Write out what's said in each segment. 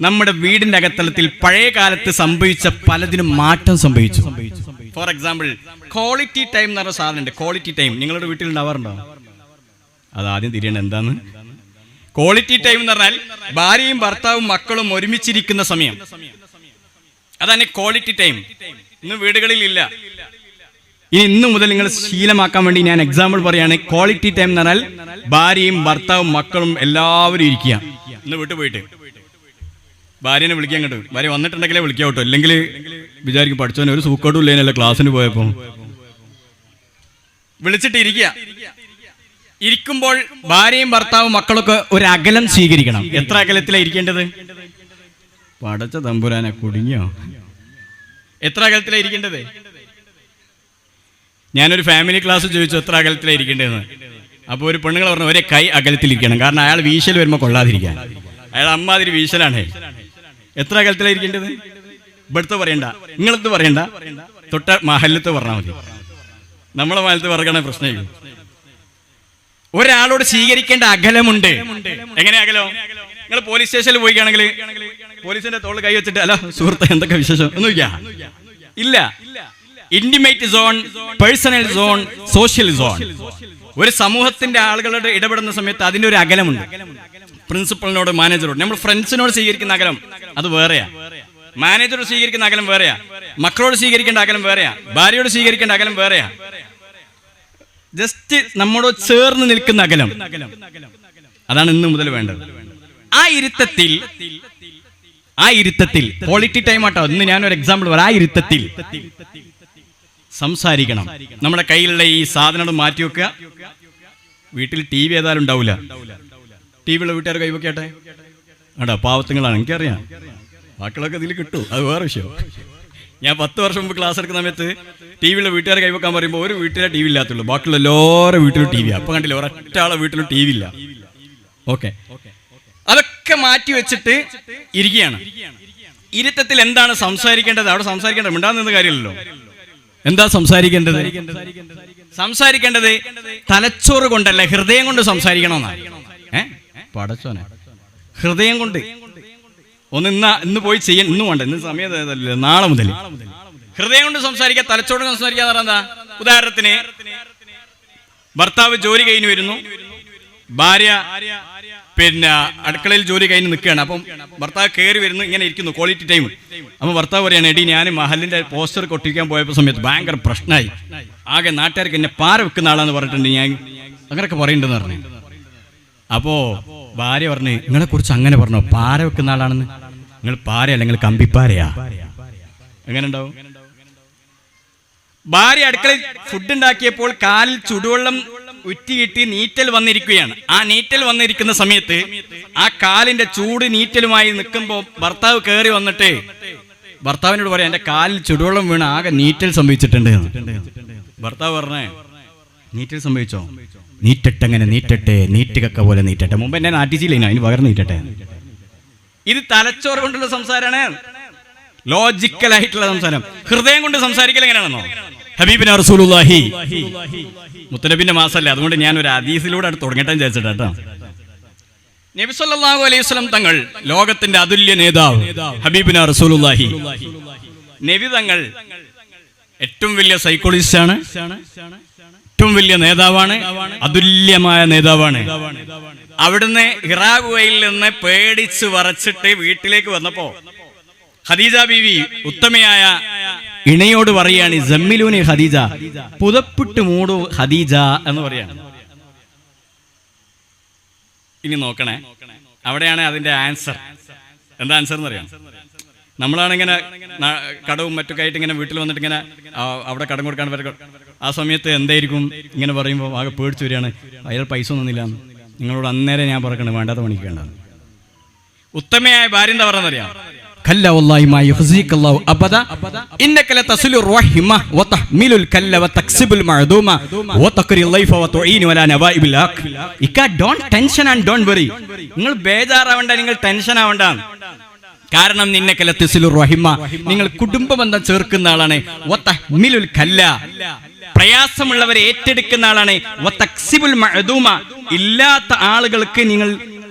നമ്മുടെ വീടിന്റെ അകത്തളത്തിൽ പഴയ കാലത്ത് സംഭവിച്ച പലതിനും മാറ്റം സംഭവിച്ചു. ഫോർ എക്സാമ്പിൾ ക്വാളിറ്റി ടൈം എന്ന് പറഞ്ഞ സാധനം ക്വാളിറ്റി ടൈം നിങ്ങളുടെ വീട്ടിൽ ഉണ്ടാവാറുണ്ടോ? അത് ആദ്യം തിരിയണം. എന്താന്ന്? ക്വാളിറ്റി ടൈം എന്ന് പറഞ്ഞാൽ ഭാര്യയും ഭർത്താവും മക്കളും ഒരുമിച്ചിരിക്കുന്ന സമയം. അതാണ് ക്വാളിറ്റി ടൈം ഇന്ന് വീടുകളിൽ ഇല്ല. ഇനി ഇന്നു മുതൽ നിങ്ങൾ ശീലമാക്കാൻ വേണ്ടി ഞാൻ എക്സാമ്പിൾ പറയാണ്. ക്വാളിറ്റി ടൈം എന്ന് പറഞ്ഞാൽ ഭാര്യയും ഭർത്താവും മക്കളും എല്ലാവരും ഇരിക്കുക. ഇന്ന് വീട്ടിൽ പോയിട്ട്. ഭാര്യനെ വിളിക്കാൻ കേട്ടോ ഭാര്യ വന്നിട്ടുണ്ടെങ്കിലേ വിളിക്കാം കേട്ടോ അല്ലെങ്കിൽ വിചാരിക്കും പഠിച്ചവനെ ഒരു സൂക്കോട്ടും എന്നല്ല ക്ലാസ്സിന് പോയപ്പോ. വിളിച്ചിട്ട് ഇരിക്കുക ഇരിക്കുമ്പോൾ ഭാര്യയും ഭർത്താവും മക്കളൊക്കെ ഒരു അകലം സ്വീകരിക്കണം. എത്ര അകലത്തിലാണ് ഇരിക്കേണ്ടത്? പടച്ച തമ്പുരാനെ കുടുങ്ങിയോ? എത്ര അകലത്തിലാണ് ഇരിക്കേണ്ടത്? ഞാനൊരു ഫാമിലി ക്ലാസ് ചോദിച്ചു എത്ര അകലത്തിലാണ് ഇരിക്കേണ്ടതെന്ന്. അപ്പോൾ ഒരു പെണ്ണുങ്ങൾ പറഞ്ഞു ഒരേ കൈ അകലത്തിലിരിക്കണം. കാരണം അയാൾ വീശൽ വരുമ്പോൾ കൊള്ളാതിരിക്കാൻ. അയാൾ അമ്മാതിരി വീശലാണ്. എത്ര കാലത്തിലായിരിക്കേണ്ടത്? ഇവിടുത്തെ പറയണ്ട. നിങ്ങളത് പറയണ്ട. തൊട്ട മഹല്ലത്ത് പറഞ്ഞാൽ മതി. നമ്മളെ മഹലത്ത് പറയണ പ്രശ്നമില്ല ഒരാളോട് സ്വീകരിക്കേണ്ട അകലമുണ്ട്. എങ്ങനെ അകലോ? നിങ്ങൾ പോലീസ് സ്റ്റേഷനിൽ പോയിക്കാണെങ്കിൽ പോലീസിന്റെ തോളിൽ കൈ വെച്ചിട്ട് അല്ല സുഹൃത്ത് എന്തൊക്കെ വിശേഷം? ഒന്നും ഇല്ല. Intimate zone personal zone social zone ഒരു സമൂഹത്തിന്റെ ആളുകളുടെ ഇടപെടുന്ന സമയത്ത് അതിന്റെ ഒരു അകലമുണ്ട്. പ്രിൻസിപ്പളിനോട് മാനേജറോട്. നമ്മൾ ഫ്രണ്ട്സിനോട് സ്വീകരിക്കുന്ന അകലം അത് വേറെയാ. മാനേജറോട് സ്വീകരിക്കുന്ന അകലം വേറെയാ. മക്കളോട് സ്വീകരിക്കേണ്ട അകലം വേറെയാ. ഭാര്യയോട് സ്വീകരിക്കേണ്ട അകലം വേറെയാ. ജസ്റ്റ് നമ്മോട് ചേർന്ന് നിൽക്കുന്ന അകലം. അതാണ് ഇന്ന് മുതൽ വേണ്ടത്. ആ ഇരുത്തത്തിൽ ആ ഇരുത്തത്തിൽ ക്വാളിറ്റി ടൈം ആട്ടോ. ഇന്ന് ഞാനൊരു എക്സാമ്പിൾ പറയാം. ആ ഇരുത്തത്തിൽ സംസാരിക്കണം. നമ്മുടെ കയ്യിലുള്ള ഈ സാധനം മാറ്റി വെക്കുക വീട്ടിൽ ടി വി ഏതായാലും ഉണ്ടാവില്ല ടി വിയുള്ള വീട്ടുകാർ കൈവയ്ക്കട്ടെ ആടാ പാവത്തുങ്ങളാണ് എനിക്കറിയാം. വാക്കുകളൊക്കെ ഇതിൽ കിട്ടും അത് വേറെ വിഷയം. ഞാൻ പത്ത് വർഷം മുമ്പ് ക്ലാസ് എടുക്കുന്ന സമയത്ത് ടി വിയിലെ വീട്ടുകാർ കൈവക്കാൻ പറയുമ്പോൾ ഒരു വീട്ടിലെ ടി വി ഇല്ലാത്തുള്ളൂ. ബാക്കിയുള്ള എല്ലാവരും വീട്ടിലും ടി വി അപ്പൊ കണ്ടില്ല ഒരൊറ്റ ആളെ വീട്ടിലും ടി വി ഇല്ല. ഓക്കെ. അതൊക്കെ മാറ്റി വെച്ചിട്ട് ഇരിക്കുകയാണ്. ഇരുത്തത്തിൽ എന്താണ് സംസാരിക്കേണ്ടത്? അവിടെ സംസാരിക്കേണ്ടത് മിണ്ടാന്ന് കാര്യമല്ലോ എന്താ സംസാരിക്കേണ്ടത്? സംസാരിക്കേണ്ടത് തലച്ചോറ് കൊണ്ടല്ല ഹൃദയം കൊണ്ട് സംസാരിക്കണമെന്നാണ്. പടച്ചോനെ. ഹൃദയം കൊണ്ട്. ഒന്ന് ഇന്ന് ഇന്ന് പോയി ചെയ്യാൻ ഇന്നും വേണ്ട ഇന്ന് സമയം നാളെ മുതൽ ഹൃദയം കൊണ്ട് സംസാരിക്കുക തലച്ചോട് സംസാരിക്കുക എന്ന് എന്താ? ഉദാഹരണത്തിന് ഭർത്താവ് ജോലി കഴിഞ്ഞു വരുന്നു. ഭാര്യ പിന്നെ അടുക്കളയിൽ ജോലി കഴിഞ്ഞ് നിൽക്കുകയാണ്. അപ്പം ഭർത്താവ് കയറി വരുന്നു ഇങ്ങനെ ഇരിക്കുന്നു ക്വാളിറ്റി ടൈം അപ്പൊ ഭർത്താവ് പറയാണ് എടി ഞാൻ മഹലിന്റെ പോസ്റ്റർ കൊട്ടിക്കാൻ പോയപ്പോൾ സമയത്ത് ഭയങ്കര പ്രശ്നമായി ആകെ നാട്ടുകാർക്ക് എന്നെ പാര വെക്കുന്ന ആളാന്ന് പറഞ്ഞിട്ടുണ്ട് ഞാൻ. അങ്ങനെയൊക്കെ പറയുന്നുണ്ടെന്ന് പറഞ്ഞു. അപ്പോ ഭാര്യ പറഞ്ഞ് നിങ്ങളെ കുറിച്ച് അങ്ങനെ പറഞ്ഞു? പാര വെക്കുന്ന ആളാണെന്ന്. നിങ്ങൾ പാരയല്ല നിങ്ങൾ കമ്പിപ്പാരയാ. എങ്ങനെ ഉണ്ടാവും ഭാര്യ അടുക്കളയിൽ ഫുഡ് ഉണ്ടാക്കിയപ്പോൾ കാലിൽ ചുടുവെള്ളം ഉറ്റിയിട്ട് നീറ്റൽ വന്നിരിക്കുകയാണ്. ആ നീറ്റൽ വന്നിരിക്കുന്ന സമയത്ത് ആ കാലിന്റെ ചൂട് നീറ്റലുമായി നിൽക്കുമ്പോൾ ഭർത്താവ് കയറി വന്നിട്ട് ഭർത്താവിനോട് പറയാം എന്റെ കാലിൽ ചുടുവെള്ളം വീണ് ആകെ നീറ്റൽ സംഭവിച്ചിട്ടുണ്ട്. ഭർത്താവ് പറഞ്ഞേ നീറ്റൽ സംഭവിച്ചോ? നീറ്റട്ടെങ്ങനെ നീറ്റട്ടെ നീറ്റുകക്ക പോലെ നീറ്റട്ടെ. മുമ്പ് എന്നെ നാട്ടിച്ചില്ല അതിന് പകർന്ന് നീറ്റട്ടെ. ഇത് തലച്ചോറ് കൊണ്ടുള്ള സംസാരമാണ് ലോജിക്കൽ ആയിട്ടുള്ള സംസാരം. ഹൃദയം കൊണ്ട് സംസാരിക്കൽ എങ്ങനെയാണെന്നോ? ഹബീബിന് റസൂലുള്ളാഹി. മുത്തനബിന്റെ മാസമല്ലേ അതുകൊണ്ട് ഞാൻ ഒരു ഹദീസിലൂടെ അടുത്ത് തുടങ്ങട്ടെ വിചാരിച്ചിട്ടാ കേട്ടോ. അലൈഹി സ്വലം തങ്ങൾ ലോകത്തിന്റെ അതുല്യ നേതാവ് ഹബീബിന റസൂലുള്ളാഹി. നബി തങ്ങൾ ഏറ്റവും വലിയ സൈക്കോളജിസ്റ്റ് ആണ്. ഏറ്റവും വലിയ നേതാവാണ് അതുല്യമായ നേതാവാണ്. അവിടുന്ന് ഹിറാഗുവയിൽ നിന്ന് പേടിച്ച് വരച്ചിട്ട് വീട്ടിലേക്ക് വന്നപ്പോ ഖദീജ ബീവി ഉത്തമയായ ഇണയോട് പറയാണ് ജമ്മിലൂനി ഖദീജ പുതപ്പിട്ട് മൂടു ഖദീജ എന്ന് പറയാണ്. ഇനി നോക്കണേ. അവിടെയാണ് അതിന്റെ ആൻസർ. എന്താ ആൻസർ എന്ന് നമ്മളാണ് ഇങ്ങനെ ന- കടവും മറ്റൊക്കെ ആയിട്ട് ഇങ്ങനെ വീട്ടിൽ വന്നിട്ട് ഇങ്ങനെ ആ, അവിടെ കടം കൊടുക്കാൻ വരെ ആ സമയത്ത് എന്തായിരിക്കും ഇങ്ങനെ പറയുമ്പോൾ ആകെ പേടിച്ചു വരികയാണ് അയാൾ പൈസ ഒന്നുമില്ല നിങ്ങളോട് അന്നേരം ഞാൻ പറയണത് വേണ്ടാത്ത പണിക്ക് വേണ്ട ഉത്തമയായ ഭാര്യ എന്താ പറഞ്ഞറിയാം كلا والله ما يخزيك الله أبدا إنك لتصل الرحمة وتحمل الكل وتكسب المعدومة وتقري الليف وتعين ولا نوائب الحق ഇക്ക don't tension and don't worry നിങ്ങൾ ബേജാറാവണ്ട നിങ്ങൾ ടെൻഷൻ ആവണ്ട കാരണം നിന്നെ കലത്തിസിലു റഹിമ. നിങ്ങൾ കുടുംബ ബന്ധം ചേർക്കുന്ന ആളാണ്. വതഹ്മിലുൽ കല്ല പ്രയാസമുള്ളവരെ ഏറ്റെടുക്കുന്ന ആളാണ്. ഇല്ലാത്ത ആളുകൾക്ക് നിങ്ങൾ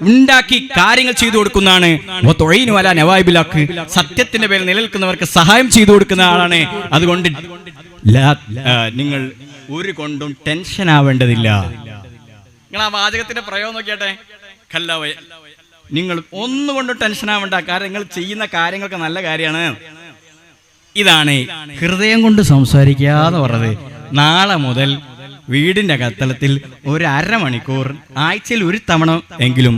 ഉണ്ടാക്കി കാര്യങ്ങൾ ചെയ്തു കൊടുക്കുന്നതാണ്. വതൊഴീനു അലാ നവായിബിലാക്ക്. സത്യത്തിന്റെ പേരിൽ നിലനിൽക്കുന്നവർക്ക് സഹായം ചെയ്തു കൊടുക്കുന്ന ആളാണ്. അതുകൊണ്ട് നിങ്ങൾ ഒരു കൊണ്ടും ടെൻഷൻ ആവേണ്ടതില്ല നിങ്ങൾ ആ വാചകത്തിന്റെ പ്രയോഗം നോക്കിയാട്ടെ? കല്ലവയ നിങ്ങൾ ഒന്നുകൊണ്ട് ടെൻഷൻ ആവണ്ട. കാരണം നിങ്ങൾ ചെയ്യുന്ന കാര്യങ്ങളൊക്കെ നല്ല കാര്യമാണ്. ഇതാണ് ഹൃദയം കൊണ്ട് സംസാരിക്കാതെ പറഞ്ഞത് നാളെ മുതൽ വീടിന്റെ കത്തളത്തിൽ ഒരു അരമണിക്കൂർ ആഴ്ചയിൽ ഒരു തവണ എങ്കിലും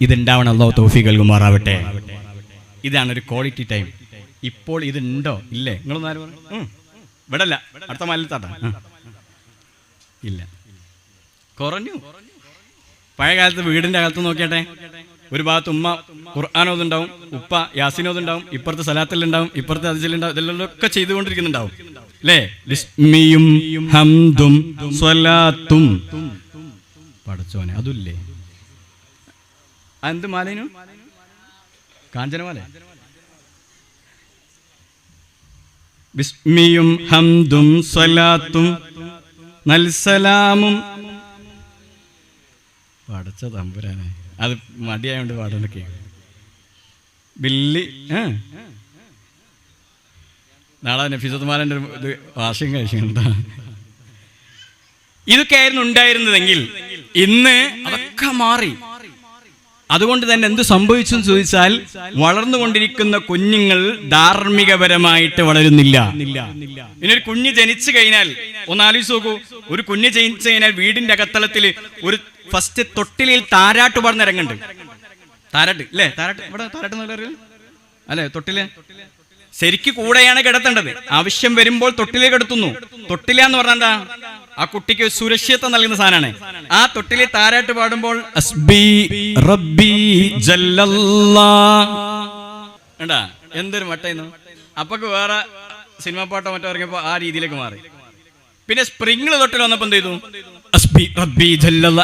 ഇതുണ്ടാവണം അല്ലോ തോഫി കൽകുമാറാവട്ടെ ഇതാണ് ഒരു ക്വാളിറ്റി ടൈം ഇപ്പോൾ ഇതുണ്ടോ? ഇല്ലേ? നിങ്ങളൊന്നും. ഇവിടെ അടുത്ത മല്ലത്താട്ട ഇല്ല. കുറഞ്ഞു. പഴയ കാലത്ത് വീടിന്റെ അകത്ത് നോക്കിയാട്ടെ. ഒരു ഭാഗത്ത് ഉമ്മ ഖുർആാനോതുണ്ടാവും ഉപ്പ യാസിനോതുണ്ടാവും ഇപ്പുറത്ത് സലാത്തിലുണ്ടാവും ഇപ്പുറത്ത് അതിലുണ്ടാവും ഇതെല്ലാം ഒക്കെ ചെയ്തുകൊണ്ടിരിക്കുന്നുണ്ടാവും. അല്ലേ ലിസ്മിയും ഹംദും സ്വലാത്തും. പടച്ചോനെ അതുല്ലേ? എന്ത് മാലേനു? കാഞ്ചനമാല? ബിസ്മിയും ഹംദും സ്വലാത്തും നൽസലാമും പടച്ച തമ്പുരാനെ അത് മടിയായോണ്ട് പാടൊക്കെ ബില്ലി. നാളെ നഫീസത്തുമാരന്റെ ഇത് വാശിയും കഴിച്ചിട്ടുണ്ടോ? ഇതൊക്കെ ആയിരുന്നു ഉണ്ടായിരുന്നതെങ്കിൽ ഇന്ന് അതൊക്കെ മാറി. അതുകൊണ്ട് തന്നെ എന്ത് സംഭവിച്ചു എന്ന് ചോദിച്ചാൽ വളർന്നുകൊണ്ടിരിക്കുന്ന കുഞ്ഞുങ്ങൾ ധാർമ്മികപരമായിട്ട് വളരുന്നില്ല. ഇനി ഒരു കുഞ്ഞ് ജനിച്ചു കഴിഞ്ഞാൽ ഒന്ന് ആലോചിച്ച് നോക്കൂ. ഒരു കുഞ്ഞ് ജനിച്ചു കഴിഞ്ഞാൽ വീടിന്റെ അകത്തളത്തിൽ ഒരു ഫസ്റ്റ് തൊട്ടിലിൽ താരാട്ട് പാടുന്ന രംഗുണ്ട് താരാട്ട് അല്ലേ താരാട്ട് ഇവിടെ താരാട്ട് എന്ന് പറയുന്നത്? അല്ലേ തൊട്ടിൽ? ശരിക്ക് കൂടെയാണ് കിടത്തേണ്ടത്. ആവശ്യം വരുമ്പോൾ തൊട്ടിലെ കിടത്തുന്നു. തൊട്ടില എന്ന് പറഞ്ഞാൽ എന്താ? ആ കുട്ടിക്ക് സുരക്ഷിത സുരക്ഷിതത്വം നൽകുന്ന സാധനമാണ്. ആ തൊട്ടിലെ താരാട്ട് പാടുമ്പോൾ എന്തൊരു മട്ടായിരുന്നു അപ്പൊക്ക് വേറെ സിനിമ പാട്ടോ മറ്റോ ഇറങ്ങിയപ്പോ ആ രീതിയിലേക്ക് മാറി. പിന്നെ സ്പ്രിംഗിൾ തൊട്ടിൽ വന്നപ്പോ എന്ത് ചെയ്തു? അസ്ബി റബ്ബി ജല്ലല്ല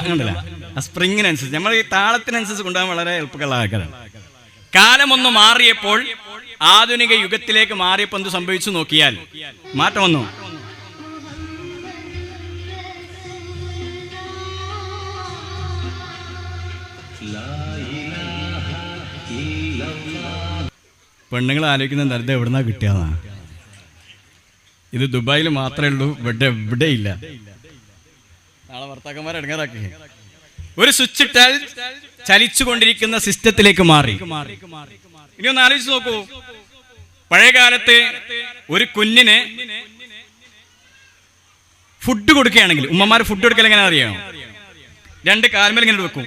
ആ സ്പ്രിങ്ങിനനുസരിച്ച്. നമ്മൾ ഈ താളത്തിനനുസരിച്ച് കൊണ്ടുപോകാൻ വളരെ എളുപ്പമുള്ള ആൾക്കാരാണ്. കാലം ഒന്ന് മാറിയപ്പോൾ ആധുനിക യുഗത്തിലേക്ക് മാറിയപ്പോൾ എന്ത് സംഭവിച്ചു നോക്കിയാൽ മാറ്റം വന്നു? പെണ്ണുങ്ങൾ ആലോചിക്കുന്ന ദരിദ്രം എവിടുന്നാ കിട്ടിയതാ? ഇത് ദുബായിൽ മാത്രമേ ഉള്ളൂ ഇവിടെ എവിടെയില്ല നാളെ ഭർത്താക്കന്മാരെ ഇടങ്ങാറാക്കി ഒരു സ്വിച്ച് ഇട്ടാൽ ചലിച്ചുകൊണ്ടിരിക്കുന്ന സിസ്റ്റത്തിലേക്ക് മാറി. ഇനി ഒന്ന് ആലോചിച്ച് നോക്കൂ. പഴയ കാലത്ത് ഒരു കുഞ്ഞിന് ഫുഡ് കൊടുക്കുകയാണെങ്കിൽ ഉമ്മമാർ ഫുഡ് കൊടുക്കൽ എങ്ങനെ അറിയാം? രണ്ട് കാൽമേൽ ഇങ്ങനെ വെക്കും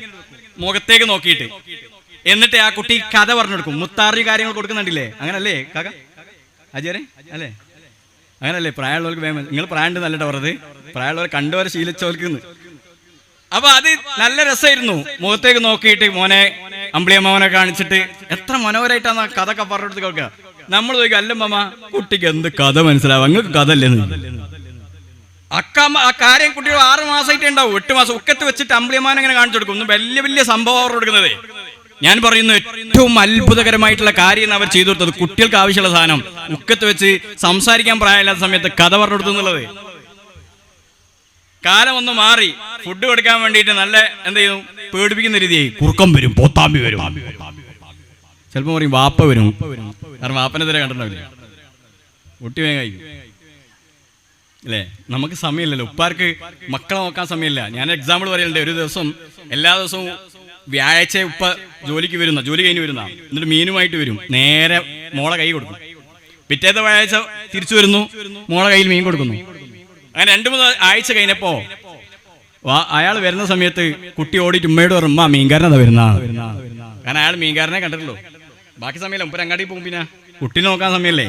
മുഖത്തേക്ക് നോക്കിയിട്ട്. എന്നിട്ട് ആ കുട്ടി കഥ പറഞ്ഞു കൊടുക്കും. മുത്താറി കാര്യങ്ങൾ കൊടുക്കുന്നുണ്ടല്ലേ? അങ്ങനല്ലേ കാക്ക? അജയരെ അല്ലേ? അങ്ങനല്ലേ? പ്രായമുള്ളവർക്ക് വേഗം നിങ്ങൾ പ്രായമുണ്ട് നല്ല പറഞ്ഞത്. പ്രായമുള്ളവർ കണ്ടുവരെ ശീലിച്ചവർക്ക് അപ്പൊ അത് നല്ല രസമായിരുന്നു. മുഖത്തേക്ക് നോക്കിയിട്ട് മോനെ അമ്പിളിയമ്മനെ കാണിച്ചിട്ട്. എത്ര മനോഹരമായിട്ടാണ് കഥ ഒക്കെ പറഞ്ഞെടുത്ത് കേൾക്കുക. നമ്മൾ ചോദിക്കും അല്ലമ്മ കുട്ടിക്ക് എന്ത് കഥ മനസ്സിലാവും? നിങ്ങൾക്ക് കഥ അല്ലേ ആ കാര്യം കുട്ടികൾ ആറ് മാസമായിട്ടേ ഉണ്ടാവും. എട്ട് മാസം. ഉക്കത്ത് വെച്ചിട്ട് അമ്പിളിയമ്മനെ അങ്ങനെ കാണിച്ചു കൊടുക്കും. വലിയ വലിയ സംഭവം അവർ കൊടുക്കുന്നത്. ഞാൻ പറയുന്നു ഏറ്റവും അത്ഭുതകരമായിട്ടുള്ള കാര്യം അവർ ചെയ്തു കൊടുത്തത് കുട്ടികൾക്ക് ആവശ്യമുള്ള സാധനം. ഉക്കത്ത് വെച്ച് സംസാരിക്കാൻ പ്രായമില്ലാത്ത സമയത്ത് കഥ പറഞ്ഞു എന്നുള്ളത്. കാലം ഒന്ന് മാറി ഫുഡ് കൊടുക്കാൻ വേണ്ടിയിട്ട് നല്ല എന്ത് ചെയ്യും പേടിപ്പിക്കുന്ന രീതിയായി. കുറുക്കം വരും പോത്താമ്പി വരും. ചിലപ്പോൾ പറയും വാപ്പ വരും. കാരണം വാപ്പനെതിരെ കണ്ടിട്ടുണ്ടാവില്ല. ഒട്ടി കഴിക്കും. അല്ലേ? നമുക്ക് സമയമില്ലല്ലോ. ഉപ്പാർക്ക് മക്കളെ നോക്കാൻ സമയമില്ല. ഞാൻ എക്സാമ്പിൾ പറയലുണ്ട്. ഒരു ദിവസം എല്ലാ ദിവസവും വ്യാഴാഴ്ച ഉപ്പ ജോലിക്ക് വരുന്ന ജോലി കഴിഞ്ഞ് വരുന്ന എന്നിട്ട് മീനുമായിട്ട് വരും. നേരെ മോളെ കൈ കൊടുക്കും. പിറ്റേത്തെ വ്യാഴാഴ്ച തിരിച്ചു വരുന്നു മോളെ കയ്യിൽ മീൻ കൊടുക്കുന്നു. അങ്ങനെ രണ്ടു മൂന്ന് ആഴ്ച കഴിഞ്ഞപ്പോ അയാൾ വരുന്ന സമയത്ത് കുട്ടി ഓടിയിട്ട് ഉമ്മയോട് പറഞ്ഞു ഉമ്മ മീൻകാരനാ വരുന്ന? കാരണം അയാൾ മീൻകാരനെ കണ്ടിട്ടുള്ളൂ. ബാക്കി സമയമല്ല ഉപ്പരങ്ങാടി പോകും പിന്നെ. കുട്ടി നോക്കാൻ സമയല്ലേ?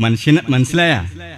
മനുഷ്യന് മനസ്സിലായ?